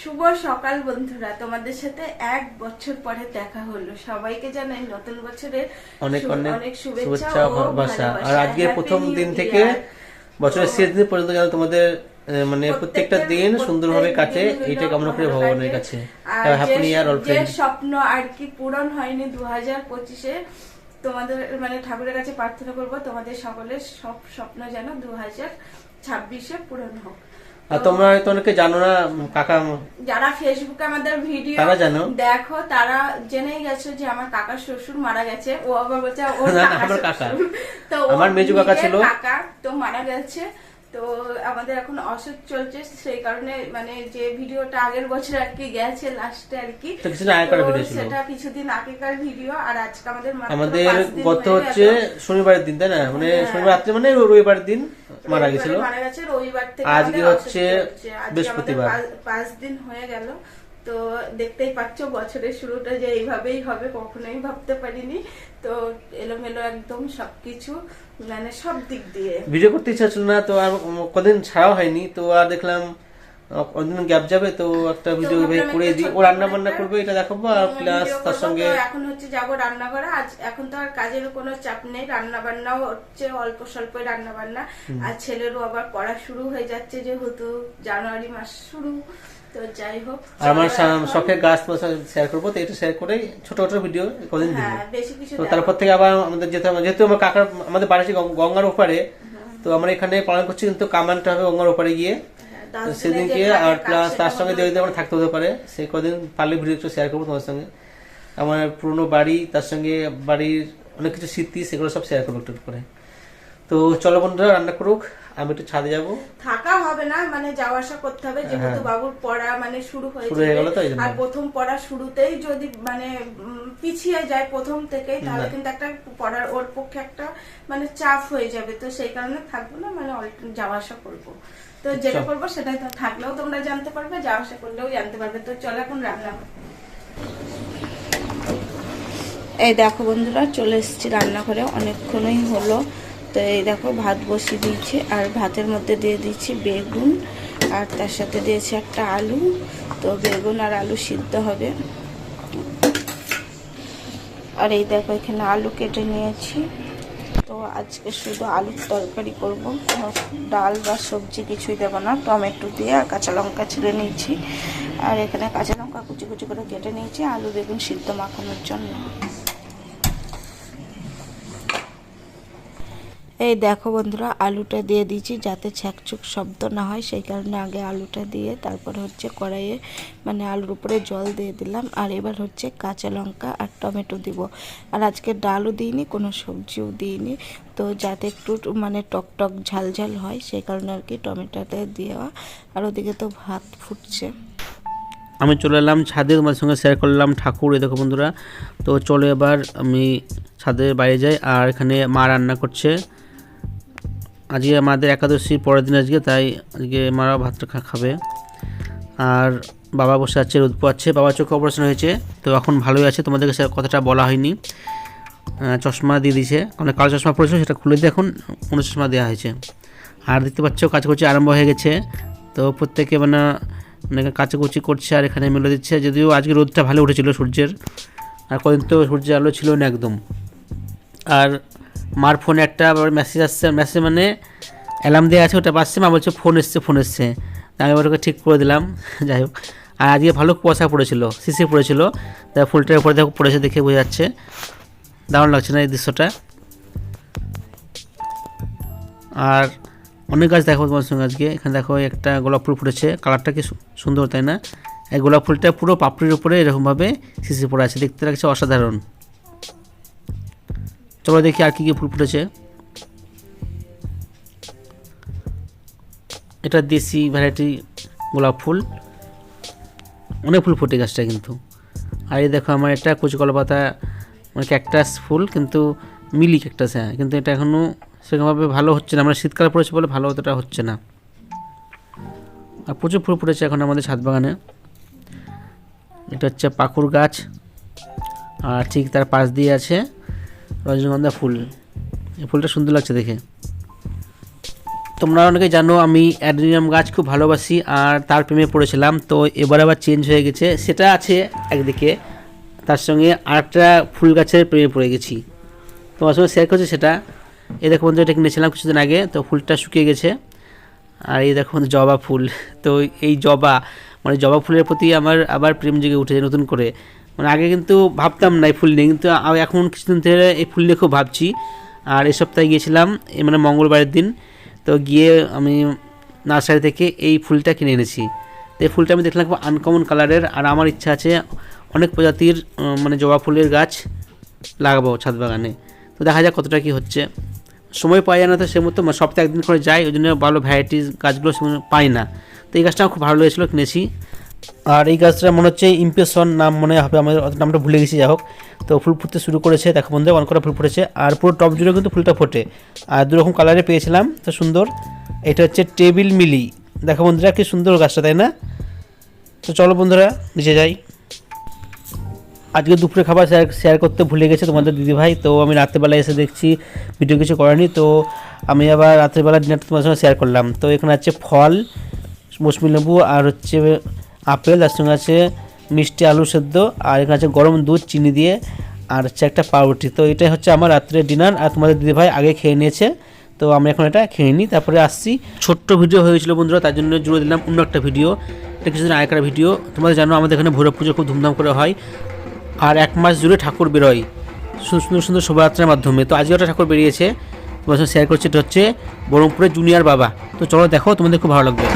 শুভ সকাল বন্ধুরা তোমাদের সাথে এক বছর পরে দেখা হলো। সবাইকে জানাই নতুন বছরের অনেক অনেক শুভেচ্ছা ভালোবাসা। আর আজকে প্রথম দিন থেকে বছরের শেষ দিন পর্যন্ত যেন তোমাদের মানে প্রত্যেকটা দিন সুন্দরভাবে কাটে। এইটা কামনা করে ভগবানের কাছে। হ্যাপি ইয়ার অল ফ্রেন্ড স্বপ্ন আর কি পূরণ হয়নি দু হাজার পঁচিশে তোমাদের মানে ঠাকুরের কাছে প্রার্থনা করব তোমাদের সকলের সব স্বপ্ন যেন দু হাজার ছাব্বিশে পূরণ হোক। তোমরা হয়তো অনেকে জানো না কাকা যারা ফেসবুকে আমাদের ভিডিও তারা জানো। দেখো তারা জেনেই গেছে যে আমার কাকা শ্বশুর মারা গেছে ও আবার বলছে কাকা আমার কাকা। তো আমার মেজো কাকা ছিল। কাকা তো মারা গেছে তো আমাদের এখন অসুখ চলছে সেই কারণে মানে যে ভিডিওটা আগের বছর আর কি গেছে লাস্টে আর কি। সেটা কিছুদিন আগেকার ভিডিও আর আজকে আমাদের আমাদের গত হচ্ছে শনিবারের দিন তাই না মানে হ্যাঁ। শনিবার রাত্রে মানে রবিবার দিন মারা গেছিল। মারা গেছে রবিবার থেকে আজকে হচ্ছে বৃহস্পতিবার। পাঁচ- পাঁচ দিন হয়ে গেল। তো দেখতেই পাচ্ছ বছরের শুরুটা যে এইভাবেই হবে কখনোই ভাবতে পারিনি। তো এলোমেলো একদম সবকিছু মানে সব দিক দিয়ে। ভিডিও করতে ইচ্ছা ছিল না তো আর কদিন ছাড়াও হয়নি তো আর দেখলাম কদিন গ্যাপ যাবে তো একটা ভিডিও করে দিই। ও রান্না বান্না করবে এটা দেখাবো আর প্লাস তার সঙ্গে এখন হচ্ছে যাব রান্না করে আজ এখন তো আর কাজের কোনো চাপ নেই রান্না বান্নাও হচ্ছে অল্প স্বল্প রান্না বান্না আর ছেলেরও আবার পড়া শুরু হয়ে যাচ্ছে যেহেতু জানুয়ারি মাস শুরু তো যাই হোক। আর আমার শখের গাছ শেয়ার করব তো এটা শেয়ার করে ছোট ছোট ভিডিও কদিন হ্যাঁ তো তারপর থেকে আবার আমাদের যেতে যেহেতু আমার কাকার আমাদের বাড়ি গঙ্গার ওপারে তো আমরা এখানে পালন করছি কিন্তু কামানটা হবে গঙ্গার ওপারে গিয়ে। সেদিনকে আর প্লাস তার সঙ্গে যদি আমরা থাকতে হতে পারে সেই কদিন পারলে ভিডিও একটু শেয়ার করব তোমার সঙ্গে। আমার পুরনো বাড়ি তার সঙ্গে বাড়ির অনেক কিছু স্মৃতি সেগুলো সব শেয়ার করব একটু করে। তো চলো বন্ধুরা রান্না করুক আমি একটু ছাদে যাব। থাকা হবে না মানে যাওয়া আসা করতে হবে যেহেতু বাবুর পড়া মানে শুরু হয়ে হ্যাঁ। হয়ে। গেল তো আর প্রথম পড়া শুরুতেই যদি মানে পিছিয়ে যায় প্রথম থেকেই তাহলে কিন্তু একটা পড়ার ওর পক্ষে একটা মানে চাপ হয়ে যাবে। তো সেই কারণে থাকব না মানে যাওয়া আসা করব। তো যেটা। করব সেটাই তো থাকলেও তোমরা জানতে পারবে, যা আসা করলেও জানতে পারবে তো চলো এখন রান্না। এই দেখো বন্ধুরা, চলে এসেছি রান্নাঘরে, অনেকক্ষণই হলো তো এই দেখো, ভাত বসিয়ে দিয়েছি, আর ভাতের মধ্যে দিয়ে দিচ্ছি বেগুন, আর তার সাথে দিয়েছি একটা আলু তো বেগুন আর আলু সিদ্ধ হবে আর এই দেখো, এখানে আলু কেটে নিয়েছি তো আজকে শুধু আলুর তরকারি করব। ডাল বা সবজি কিছুই দেবো না। টমেটো দিয়ে আর কাঁচা লঙ্কা ছেড়ে নিয়েছি। আর এখানে কাঁচা লঙ্কা কুচি কুচি করে কেটে নিয়েছি। আলু বেগুন সিদ্ধ মাখানোর জন্য। এই দেখো বন্ধুরা, আলুটা দিয়ে দিয়েছি যাতে ছ্যাকচুক শব্দ না হয়, সেই কারণে আগে আলুটা দিয়ে তারপর হচ্ছে কড়াইয়ে মানে আলুর উপরে জল দিয়ে দিলাম। আর এবার হচ্ছে কাঁচা লঙ্কা আর টমেটো দিব। আর আজকে ডালও দিইনি, কোনো সবজিও দিইনি। তো যাতে একটু মানে টক টক ঝাল ঝাল হয়, সেই কারণে আর কি টমেটোটা দেওয়া। আর ওদিকে তো ভাত ফুটছে। আমি চলে এলাম ছাদে তোমার সঙ্গে শেয়ার করলাম ঠাকুর, এই দেখো বন্ধুরা। তো চলো এবার আমি ছাদের বাইরে যাই। আর এখানে মা রান্না করছে। আজকে আমাদের একাদশীর পরের দিন আজকে, তাই আজকে মারা ভাতটা খাবে। আর বাবা বসে আছে, রোদ পোয়াচ্ছে, বাবার চোখে অপারেশন হয়েছে। তো এখন ভালোই আছে, তোমাদের কাছে কথাটা বলা হয়নি। চশমা দিয়ে দিয়েছে। মানে কালো চশমা পড়েছিল সেটা খুলে দিয়ে এখন অন্য চশমা দেওয়া হয়েছে। আর দেখতে পাচ্ছ, কাচাকুচি আরম্ভ হয়ে গেছে। তো প্রত্যেকে মানে মানে কাচাকুচি করছে আর এখানে মেলে দিচ্ছে। যদিও আজকে রোদটা ভালো উঠেছিল সূর্যের। আর কদিন তো সূর্যের আলো ছিল না একদম। আর মার ফোনে একটা মেসেজ আসছে মেসেজ মানে অ্যালার্ম দেওয়া আছে, ওটা বাজছে, মা বলছে ফোন এসছে ফোন এসছে। আমি ওটাকে ঠিক করে দিলাম, যাই হোক। আর আজকে ভালো কুয়াশা পড়েছিল শিশির পড়েছিল। তাই ফুলটার উপরে দেখো, পড়েছে দেখে বোঝা যাচ্ছে। দারুণ লাগছে না এই দৃশ্যটা? আর অনেক গাছ দেখো তোমার সঙ্গে আজকে। এখানে দেখো একটা গোলাপ ফুল ফুটেছে, কালারটা কি সুন্দর তাই না? এই গোলাপ ফুলটা পুরো পাপড়ির উপরে এরকমভাবে শিশির পড়ে আছে, দেখতে লাগছে অসাধারণ। চলো দেখি আর কি কি ফুল ফুটেছে। এটা দেশি ভ্যারাইটি গোলাপ ফুল। অনেক ফুল ফোটে গাছটা কিন্তু। আর এই দেখো আমার এটা কুচকলা পাতা মানে ক্যাকটাস ফুল কিন্তু মিলি ক্যাকটাস হ্যাঁ। কিন্তু এটা এখনও সেরকমভাবে ভালো হচ্ছে না। আমরা শীতকাল পড়েছে বলে ভালো অতটা হচ্ছে না। আর প্রচুর ফুল ফুটেছে এখন আমাদের ছাদ বাগানে। এটা হচ্ছে পাকুর গাছ। আর ঠিক তার পাশ দিয়ে আছে রজনীগন্ধা ফুল। এই ফুলটা সুন্দর লাগছে দেখে। তোমরা অনেকে জানো আমি অ্যাডেনিয়াম গাছ খুব ভালোবাসি আর তার প্রেমে পড়েছিলাম, তো এবার আবার চেঞ্জ হয়ে গেছে। সেটা আছে একদিকে, তার সঙ্গে আরেকটা ফুল গাছের প্রেমে পড়ে গেছি। তোমার সঙ্গে শেয়ার করছে সেটা। এই দেখো বন্ধু এটা কিনেছিলাম কিছুদিন আগে, তো ফুলটা শুকিয়ে গেছে। আর এই দেখো জবা ফুল। তো এই জবা মানে জবা ফুলের প্রতি আমার আবার প্রেম জেগে উঠেছে নতুন করে। মানে আগে কিন্তু ভাবতাম না এই ফুল নিয়ে, কিন্তু এখন কিছুদিন ধরে এই ফুল নিয়ে খুব ভাবছি। আর এই সপ্তাহে গিয়েছিলাম মানে মঙ্গলবারের দিন, তো গিয়ে আমি নার্সারি থেকে এই ফুলটা কিনে এনেছি। তো এই ফুলটা আমি দেখলাম খুব আনকমন কালারের আর আমার ইচ্ছা আছে অনেক প্রজাতির মানে জবা ফুলের গাছ লাগাবো ছাদ বাগানে। তো দেখা যাক কতটা কী হচ্ছে। সময় পাই না তো সে মতো মানে সপ্তাহে একদিন করে যাই, ওই জন্য ভালো ভ্যারাইটিস গাছগুলো পাই না। তো এই গাছটা আমার খুব ভালো লেগেছিলো কিনেছি। আর এই গাছটা মনে হচ্ছে ইমপ্রেশন নাম মনে হবে আমাদের নামটা ভুলে গেছি যাই হোক তো ফুল ফুটতে শুরু করেছে, দেখো বন্ধু অন করা ফুল ফুটেছে। আর পুরো টপ জুড়ে কিন্তু ফুলটা ফোটে। আর দুরকম কালারে পেয়েছিলাম, তো সুন্দর। এটা হচ্ছে টেবিল মিলি। দেখো বন্ধুরা, কি সুন্দর গাছটা, তাই না? তো চলো বন্ধুরা, নিচে যাই। আজকে দুপুরে খাবার শেয়ার শেয়ার করতে ভুলে গেছে তোমাদের দিদিভাই, তো আমি রাত্রেবেলায় এসে দেখছি ভিডিও কিছু করেনি, তো আমি আবার রাত্রেবেলা ডিনারটা তোমার সঙ্গে শেয়ার করলাম। তো এখানে আছে ফল, মৌসুমি লেবু, আর হচ্ছে আপেল তার সঙ্গে আছে মিষ্টি, আলু সেদ্ধ, আর এখানে আছে গরম দুধ, চিনি দিয়ে, আর হচ্ছে একটা পাউরুটি। তো এটাই হচ্ছে আমার রাত্রের ডিনার আর তোমাদের দিদিভাই আগে খেয়ে নিয়েছে। তো আমি এখন এটা খেয়ে নিই, তারপরে আসছি। ছোট্ট ভিডিও হয়েছিল বন্ধুরা, তার জন্য জুড়ে দিলাম অন্য একটা ভিডিও এটা কিছুদিন আগেকার ভিডিও তোমরা জানো আমাদের এখানে ভৈরব পুজো খুব ধুমধাম করে হয়। আর এক মাস জুড়ে ঠাকুর বেরোয় সুন্দর সুন্দর শোভাযাত্রার মাধ্যমে। তো আজকে একটা ঠাকুর বেরিয়েছে তোমার সঙ্গে শেয়ার করছি, এটা হচ্ছে বহরমপুরের জুনিয়র বাবা। তো চলো দেখো, তোমাদের খুব ভালো লাগবে।